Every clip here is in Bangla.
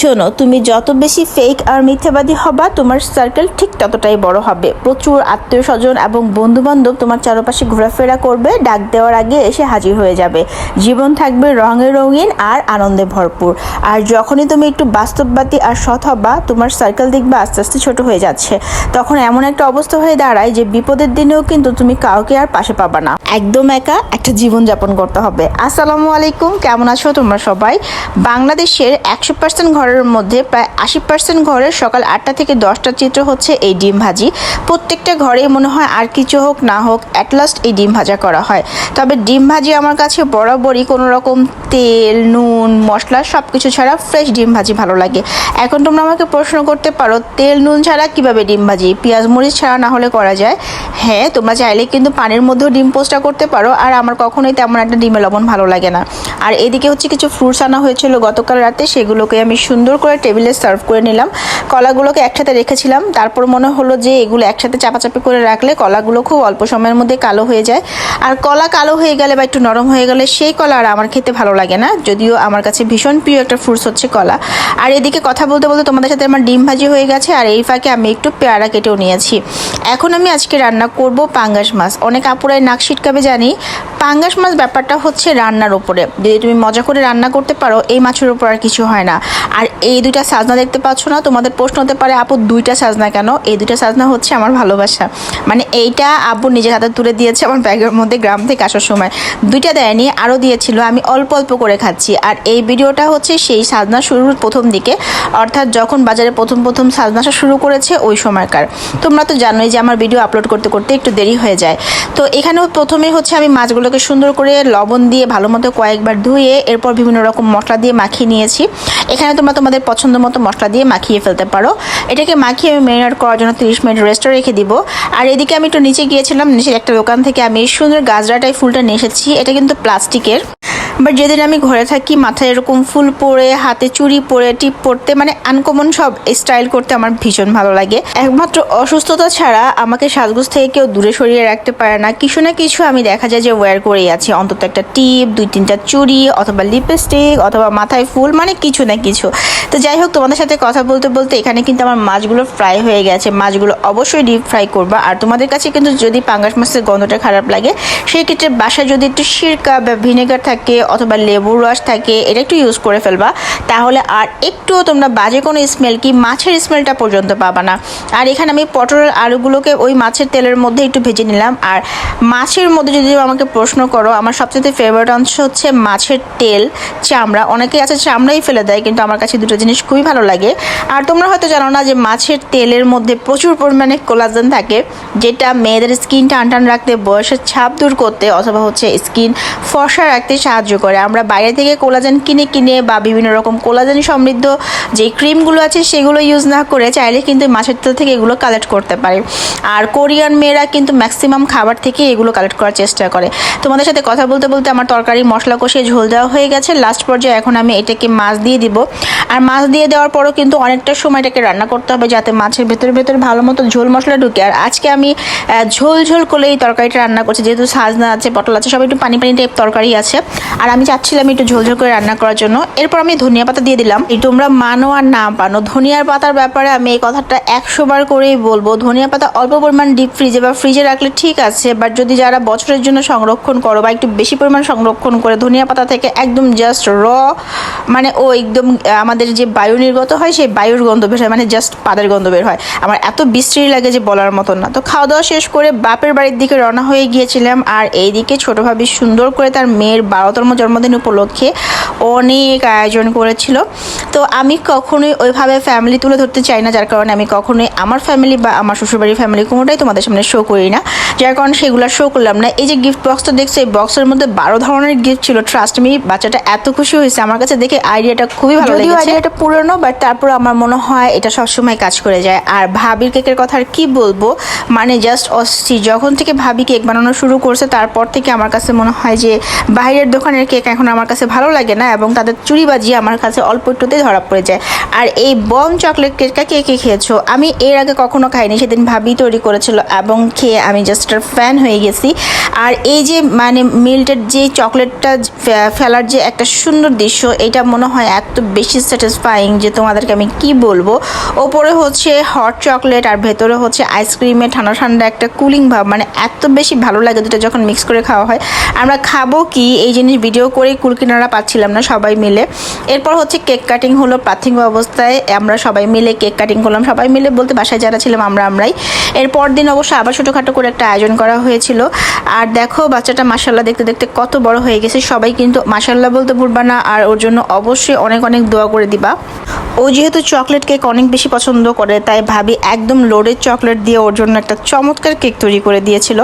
শোনো, তুমি যত বেশি ফেক আর মিথ্যাবাদী হবা, তোমার সার্কেল ঠিক ততটাই বড় হবে। প্রচুর আত্মীয় স্বজন এবং বন্ধু বান্ধব তোমার চারপাশে ঘোরাফেরা করবে, ডাক দেওয়ার আগে এসে হাজির হয়ে যাবে। জীবন থাকবে রঙে রঙিন আর আনন্দে ভরপুর। আর যখনই তুমি একটু বাস্তববাদী আর সৎ হবা, তোমার সার্কেল দেখবে আস্তে আস্তে ছোট হয়ে যাচ্ছে। তখন এমন একটা অবস্থা হয়ে দাঁড়ায় যে বিপদের দিনেও কিন্তু তুমি কাউকে আর পাশে পাবা না। একদম একা একটা জীবন যাপন করতে হবে। আসসালামু আলাইকুম, কেমন আছো তোমরা সবাই? বাংলাদেশের একশো পার্সেন্ট ঘরের মধ্যে প্রায় আশি পার্সেন্ট ঘরের সকাল আটটা থেকে দশটা চিত্র হচ্ছে এই ডিম ভাজি। প্রত্যেকটা ঘরে মনে হয় আর কিছু হোক, না হোক অ্যাট লাস্ট এই ডিম ভাজা করা হয়। তবে ডিম ভাজি আমার কাছে বরাবরই কোনো রকম তেল, নুন, মশলা সব কিছু ছাড়া ফ্রেশ ডিম ভাজি ভালো লাগে। এখন তোমরা আমাকে প্রশ্ন করতে পারো, তেল, নুন ছাড়া কীভাবে ডিম ভাজি? পেঁয়াজ, মরিচ ছাড়া না হলে করা যায়? হ্যাঁ তোমরা চাইলে কিন্তু পানির মধ্যেও ডিম পোস্টটা করতে পারো, আর আমার কখনোই তেমন একটা ডিমের লবণ ভালো লাগে না। আর এদিকে হচ্ছে কিছু ফ্রুটস আনা হয়েছিল গতকাল রাতে, সেগুলোকে আমি সুন্দর করে টেবিলে সার্ভ করে নিলাম। কলাগুলোকে একসাথে রেখেছিলাম। তারপর মনে হলো যে এগুলো একসাথে চাপাচাপি করে রাখলে কলাগুলো খুব অল্প সময়ের মধ্যে কালো হয়ে যায়। আর কলা কালো হয়ে গেলে বা একটু নরম হয়ে গেলে সেই কলা আর আমার খেতে ভালো লাগে না। যদিও আমার কাছে ভীষণ প্রিয় একটা ফ্রুটস হচ্ছে কলা। আর এদিকে কথা বলতে বলতে তোমাদের সাথে আমার ডিম ভাজি হয়ে গেছে আর এই ফাঁকে আমি একটু পেয়ারা কেটেও নিয়েছি। এখন আমি আজকে রান্না করব পাঙ্গাস মাছ। অনেক আপুরাই নাক ছিটকাবে জানি। পাঙ্গাস মাছ ব্যাপারটা হচ্ছে রান্নার উপরে। যদি তুমি মজা করে রান্না করতে পারো, এই মাছের উপর আর কিছু হয় না। আর এই দুইটা সাজনা দেখতে পাচ্ছ না? তোমাদের প্রশ্ন হতে পারে, আপু, দুইটা সাজনা কেন? এই দুইটা সাজনা হচ্ছে আমার ভালোবাসা। মানে এইটা আব্বু নিজের হাতে তুলে দিয়েছে আমার ব্যাগের মধ্যে গ্রাম থেকে আসার সময়। দুইটা দেয়নি আরও দিয়েছিল, আমি অল্প অল্প করে খাচ্ছি। আর এই ভিডিওটা হচ্ছে সেই সাজনা শুরুর প্রথম দিকে। অর্থাৎ যখন বাজারে প্রথম প্রথম সাজনা আসা শুরু করেছে ওই সময়কার। তোমরা তো জানোই যে আমার ভিডিও আপলোড করতে করতে একটু দেরি হয়ে যায়। তো এখানেও প্রথমে হচ্ছে আমি মাছগুলোকে সুন্দর করে লবণ দিয়ে ভালো মতো কয়েকবার ধুয়ে এরপর বিভিন্ন রকম মশলা দিয়ে মাখিয়ে নিয়েছি। এখানে তোমরা তোমাদের পছন্দ মতো মশলা দিয়ে মাখিয়ে ফেলতে পারো। এটাকে মাখিয়ে আমি ম্যারিনেট করার জন্য তিরিশ মিনিট রেস্টে রেখে দিব। আর এদিকে আমি একটু নিচে গিয়েছিলাম, নিচের একটা দোকান থেকে আমি সুন্দর গাজরাটাই ফুলটা নিয়ে এসেছি। এটা কিন্তু প্লাস্টিকের। বাট যেদিন আমি ঘরে থাকি, মাথায় এরকম ফুল পরে, হাতে চুড়ি পরে, টিপ পরতে মানে আনকমন সব স্টাইল করতে আমার ভীষণ ভালো লাগে। একমাত্র অসুস্থতা ছাড়া আমাকে সাজগোজ থেকে কেউ দূরে সরিয়ে রাখতে পারে না। কিছু না কিছু আমি দেখা যায় যে ওয়্যার করেই আছি। অন্তত একটা টিপ, দুই তিনটা চুড়ি, অথবা লিপস্টিক অথবা মাথায় ফুল মানে কিছু না কিছু। তো যাই হোক, তোমাদের সাথে কথা বলতে বলতে এখানে কিন্তু আমার মাছগুলো ফ্রাই হয়ে গেছে। মাছগুলো অবশ্যই ডিপ ফ্রাই করবা। আর তোমাদের কাছে কিন্তু যদি পাঙ্গাস মাছের গন্ধটা খারাপ লাগে সেই ক্ষেত্রে বাসায় যদি একটু সিরকা বা ভিনেগার থাকে অথবা লেবুর রস থাকে, এটা একটু ইউজ করে ফেলবা। তাহলে আর একটুও তোমরা বাজে কোনো স্মেল কি মাছের স্মেলটা পর্যন্ত পাবা না। আর এখানে আমি পটলের আলুগুলোকে ওই মাছের তেলের মধ্যে একটু ভেজে নিলাম। আর মাছের মধ্যে যদি আমাকে প্রশ্ন করো, আমার সবচেয়ে ফেভারিট অংশ হচ্ছে মাছের তেল, চামড়া। অনেকেই আছে চামড়াই ফেলে দেয়, কিন্তু আমার কাছে দুটো জিনিস খুবই ভালো লাগে। আর তোমরা হয়তো জানো না যে মাছের তেলের মধ্যে প্রচুর পরিমাণে কোলাজেন থাকে, যেটা মেয়েদের স্কিন টান টান রাখতে, বয়সের ছাপ দূর করতে, অথবা হচ্ছে স্কিন ফর্সা রাখতে সাহায্য করে। আমরা বাইরে থেকে কোলাজেন কিনে কিনে বা বিভিন্ন রকম কোলাজেন সমৃদ্ধ যে ক্রিমগুলো আছে সেগুলো ইউজ না করে চাইলে কিন্তু মাছের তেল থেকে এগুলো কালেক্ট করতে পারে। আর কোরিয়ান মেয়েরা কিন্তু ম্যাক্সিমাম খাবার থেকে এগুলো কালেক্ট করার চেষ্টা করে। তোমাদের সাথে কথা বলতে বলতে আমার তরকারি মশলা কষিয়ে ঝোল দেওয়া হয়ে গেছে। লাস্ট পর্যায়ে এখন আমি এটাকে মাছ দিয়ে দিব। আর মাছ দিয়ে দেওয়ার পরও কিন্তু অনেকটা সময় এটাকে রান্না করতে হবে যাতে মাছের ভেতরে ভেতরে ভালো মতো ঝোল মশলা ঢুকে। আর আজকে আমি ঝোল ঝোল করে এই তরকারিটা রান্না করছি। যেহেতু সাজনা আছে, পটল আছে, সব একটু পানি পানি টাইপ তরকারি আছে। আর আমি চাচ্ছিলাম একটু ঝোল ঝোল করে রান্না করার জন্য। এরপর আমি ধনিয়া পাতা দিয়ে দিলাম। তোমরা মানো আর না পানো, ধনিয়ার পাতার ব্যাপারে আমি এই কথাটা একশো বার করেই বলব। ধনিয়া পাতা অল্প পরিমাণ ডিপ ফ্রিজে বা ফ্রিজে রাখলে ঠিক আছে বাট যদি যারা বছরের জন্য সংরক্ষণ করো বা একটু বেশি পরিমাণ সংরক্ষণ করে, ধনিয়া পাতা থেকে একদম জাস্ট র মানে ও একদম আমাদের যে বায়ু নির্গত হয়, সেই বায়ুর গন্ধ বের হয় মানে জাস্ট পাদের গন্ধ বের হয়। আমার এত বিশ্রী লাগে যে বলার মতন না। তো খাওয়া দাওয়া শেষ করে বাপের বাড়ির দিকে রওনা হয়ে গিয়েছিলাম, আর এইদিকে ছোট ভাবি সুন্দর করে তার মেয়ের বারোতম জন্মদিন উপলক্ষে অনেক আয়োজন করেছিল। তো আমি কখনোই ওইভাবে ফ্যামিলি তুলে ধরতে চাই না, যার কারণে আমি কখনোই আমার ফ্যামিলি বা আমার শ্বশুরবাড়ির ফ্যামিলি কোনোটাই তোমাদের সামনে শো করি না। যার কারণে সেগুলো শো করলাম না। এই যে গিফট বক্সটা দেখছ এই বক্সের মধ্যে বারো ধরনের গিফট ছিল ট্রাস্ট মি বাচ্চাটা এত খুশি হয়েছে। আমার কাছে দেখে আইডিয়াটা খুবই ভালো যদিও লেগেছে। আইডিয়াটা পুরনো বাট তারপর আমার মনে হয় এটা সবসময় কাজ করে যায়। আর ভাবির কেকের কথা আর কি বলব? মানে জাস্ট অস্থির যখন থেকে ভাবি কেক বানানো শুরু করছে তারপর থেকে আমার কাছে মনে হয় যে বাইরের দোকানের কেক এখন আমার কাছে ভালো লাগে না এবং তাদের চুরিবাজি আমার কাছে অল্প একটুতেই ধরা পড়ে যায়। আর এই বম চকলেট কেকটা কে কে খেয়েছো? আমি এর আগে কখনো খাইনি সেদিন ভাবি তৈরি করেছিল এবং খেয়ে আমি জাস্ট মাস্টার ফ্যান হয়ে গেছি। আর এই যে মানে মিল্টের যে চকলেটটা ফেলার যে একটা সুন্দর দৃশ্য, এটা মনে হয় এত বেশি স্যাটিসফাইং যে তোমাদেরকে আমি কি বলব? ওপরে হচ্ছে হট চকলেট আর ভেতরে হচ্ছে আইসক্রিমে ঠান্ডা ঠান্ডা একটা কুলিং ভাব মানে এত বেশি ভালো লাগে দুটো যখন মিক্স করে খাওয়া হয়। আমরা খাব কি? এই জিনিস ভিডিও করে কুলকিনারা পাচ্ছিলাম না সবাই মিলে। এরপর হচ্ছে কেক কাটিং হলো প্রাথমিক অবস্থায়, আমরা সবাই মিলে কেক কাটিং করলাম। সবাই মিলে বলতে বাসায় যারা ছিলাম, আমরা আমরাই। এরপর দিন অবশ্য আবার ছোটোখাটো করে একটা আয়োজন করা হয়েছিল। আর দেখো, বাচ্চাটা মাসাল্লাহ দেখতে দেখতে কত বড় হয়ে গেছে। সবাই কিন্তু মাসাল্লাহ বলতে ভুলবা না। আর ওর জন্য অবশ্যই অনেক অনেক দোয়া করে দিবা। ও যেহেতু চকলেট কেক অনেক বেশি পছন্দ করে, তাই ভাবি একদম লোডের চকলেট দিয়ে ওর জন্য একটা চমৎকার কেক তৈরি করে দিয়েছিল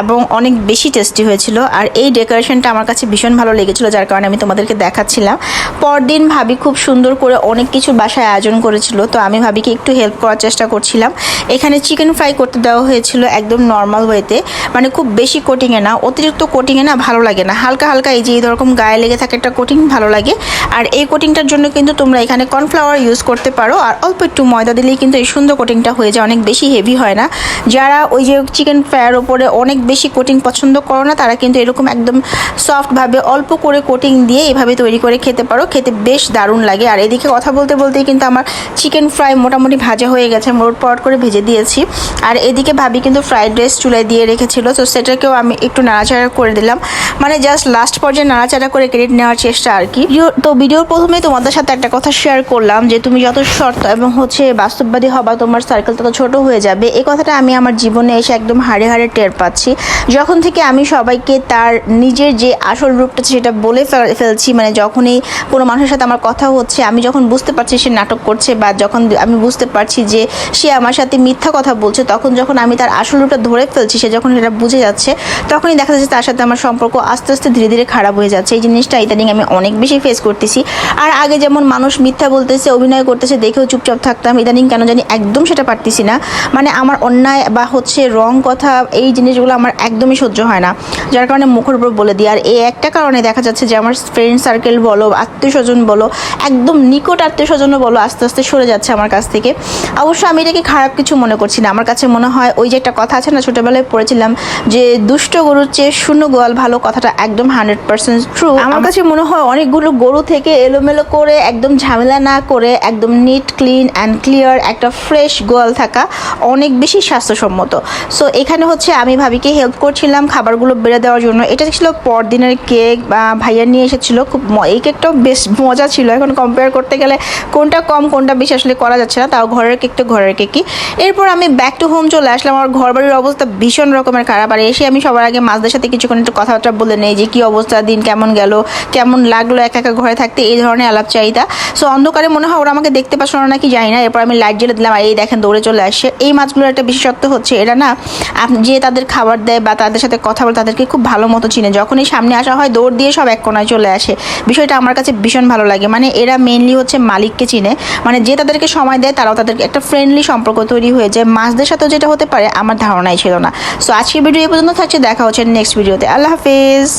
এবং অনেক বেশি টেস্টি হয়েছিল। আর এই ডেকোরেশনটা আমার কাছে ভীষণ ভালো লেগেছিল, যার কারণে আমি তোমাদেরকে দেখাচ্ছিলাম। পরদিন ভাবি খুব সুন্দর করে অনেক কিছু বাসায় আয়োজন করেছিল, তো আমি ভাবিকে একটু হেল্প করার চেষ্টা করছিলাম। এখানে চিকেন ফ্রাই করতে দেওয়া হয়েছিল, একদম নর্মাল ওয়েতে মানে খুব বেশি কোটিংয়ে না, অতিরিক্ত কোটিংয়ে না ভালো লাগে না। হালকা হালকা এই যে এরকম গায়ে লেগে থাকে একটা কোটিং ভালো লাগে। আর এই কোটিংটার জন্য কিন্তু তোমরা এখানে কর্নফ্লাওয়ার ইউজ করতে পারো। আর অল্প একটু ময়দা দিলেই কিন্তু এই সুন্দর কোটিংটা হয়ে যায়, অনেক বেশি হেভি হয় না। যারা ওই যে চিকেন ফ্রাইয়ের ওপরে অনেক বেশি কোটিং পছন্দ করো না, তারা কিন্তু এরকম একদম সফটভাবে অল্প করে কোটিং দিয়ে এভাবে তৈরি করে খেতে পারো। খেতে বেশ দারুণ লাগে। আর এদিকে কথা বলতে বলতেই কিন্তু আমার চিকেন ফ্রাই মোটামুটি ভাজা হয়ে গেছে। মোট পট করে ভেজে দিয়েছি। আর এদিকে ভাবি কিন্তু ফ্রাইড রাইস চুলায় দিয়ে রেখেছিল। তো সেটাকেও আমি একটু নাড়াচাড়া করে দিলাম। মানে জাস্ট লাস্ট পর্যায়ে নাড়াচাড়া করে ক্রেডিট নেওয়ার চেষ্টা আর কি। তো ভিডিওর প্রথমে তোমাদের সাথে একটা কথা শেয়ার করলাম যে, তুমি যত শর্ত এবং হচ্ছে বাস্তববাদী হবা, তোমার সার্কেল তত ছোট হয়ে যাবে। এই কথাটা আমি আমার জীবনে এসে একদম হাড়ে হাড়ে টের পাচ্ছি। যখন থেকে আমি সবাইকে তার নিজের যে আসল রূপটা সেটা বলে ফেল- ফেলছি মানে যখনই কোনো মানুষের সাথে আমার কথা হচ্ছে, আমি যখন বুঝতে পারছি সে নাটক করছে বা যখন আমি বুঝতে পারছি যে সে আমার সাথে মিথ্যা কথা বলছে, তখন যখন আমি তার আসল রূপটা ধরে ফেলছি সে যখন সেটা বুঝে যাচ্ছে, তখনই দেখা যাচ্ছে তার সাথে আমার সম্পর্ক আস্তে আস্তে ধীরে ধীরে খারাপ হয়ে যাচ্ছে। এই জিনিসটা ইদানিং আমি অনেক বেশি ফেস করতেছি। আর আগে যেমন মানুষ মিথ্যা বলতেছে, অভিনয় করতেছে, দেখেও চুপচাপ থাকতাম, ইদানিং কেন জানি একদম সেটা পারতেছি না। মানে আমার অন্যায় বা হচ্ছে রং কথা, এই জিনিসগুলো আমার একদমই সহ্য হয় না। যার কারণে মুখের উপর বলে দিই। আর এই একটা কারণে দেখা যাচ্ছে যে আমার ফ্রেন্ড সার্কেল বলো আত্মীয় স্বজন বলো, একদম নিকট আত্মীয় স্বজনও বলো, আস্তে আস্তে সরে যাচ্ছে আমার কাছ থেকে। অবশ্য আমি এটাকে খারাপ কিছু মনে করছি না। আমার কাছে মনে হয় ওই যে একটা কথা আছে না ছোটোবেলায় পড়েছিলাম যে দুষ্ট গরুর চেয়ে শূন্য গোয়াল ভালো কথাটা একদম হান্ড্রেড পার্সেন্ট ট্রু আমার কাছে মনে হয় অনেকগুলো গরু থেকে এলোমেলো করে একদম ঝামেলা না করে একদম নিট ক্লিন অ্যান্ড ক্লিয়ার একটা ফ্রেশ গোয়াল থাকা অনেক বেশি স্বাস্থ্যসম্মত। সো এখানে হচ্ছে আমি ভাবিকে হেল্প করছিলাম খাবারগুলো বেড়ে দেওয়ার জন্য। এটা ছিল পরদিনের কেক বা ভাইয়া নিয়ে এসেছিল খুব এই কেকটাও বেশ মজা ছিল। এখন কম্পেয়ার করতে গেলে কোনটা কম কোনটা বেশি আসলে করা যাচ্ছে না তাও ঘরের কেক তো ঘরের কেকই এরপর আমি ব্যাক টু হোম চলে আসলাম। আমার ঘর বাড়ির অবস্থা ভীষণ রকমের খারাপ। আর এসে আমি সবার আগে মাছদের সাথে কিছুক্ষণ একটু কথাবার্তা বলে নেই যে, কী অবস্থা? দিন কেমন গেল? কেমন লাগল একা একা ঘরে থাকতে? এই ধরনের আলাপ চাহিদা সো অন্ধকারে মনে হয় ওরা আমাকে দেখতে পাচ্ছ না নাকি জানি না। এরপর আমি লাইট জ্বেলে দিলাম, আর, এই দেখেন, দৌড়ে চলে আসে এই মাছগুলোর একটা বিশেষত্ব হচ্ছে, এরা না যে তাদের খাবার দেয় বা তাদের সাথে কথা বলে তাদেরকে খুব ভালো মতো চিনে। যখনই সামনে আসা হয়, দৌড় দিয়ে সব এক কোনায় চলে আসে। বিষয়টা আমার কাছে ভীষণ ভালো লাগে। মানে এরা মেনলি হচ্ছে মালিককে চিনে। মানে যে তাদেরকে সময় দেয়, তারাও তাদেরকে একটা ফ্রেন্ডলি সম্পর্ক তৈরি হয়ে যায়। মাছদের সাথেও যেটা হতে পারে, আমার ধারণাই ছিল না। সো আজকের ভিডিও এ পর্যন্ত থাকছে দেখা হচ্ছে নেক্সট ভিডিওতে আল্লাহ হাফিজ।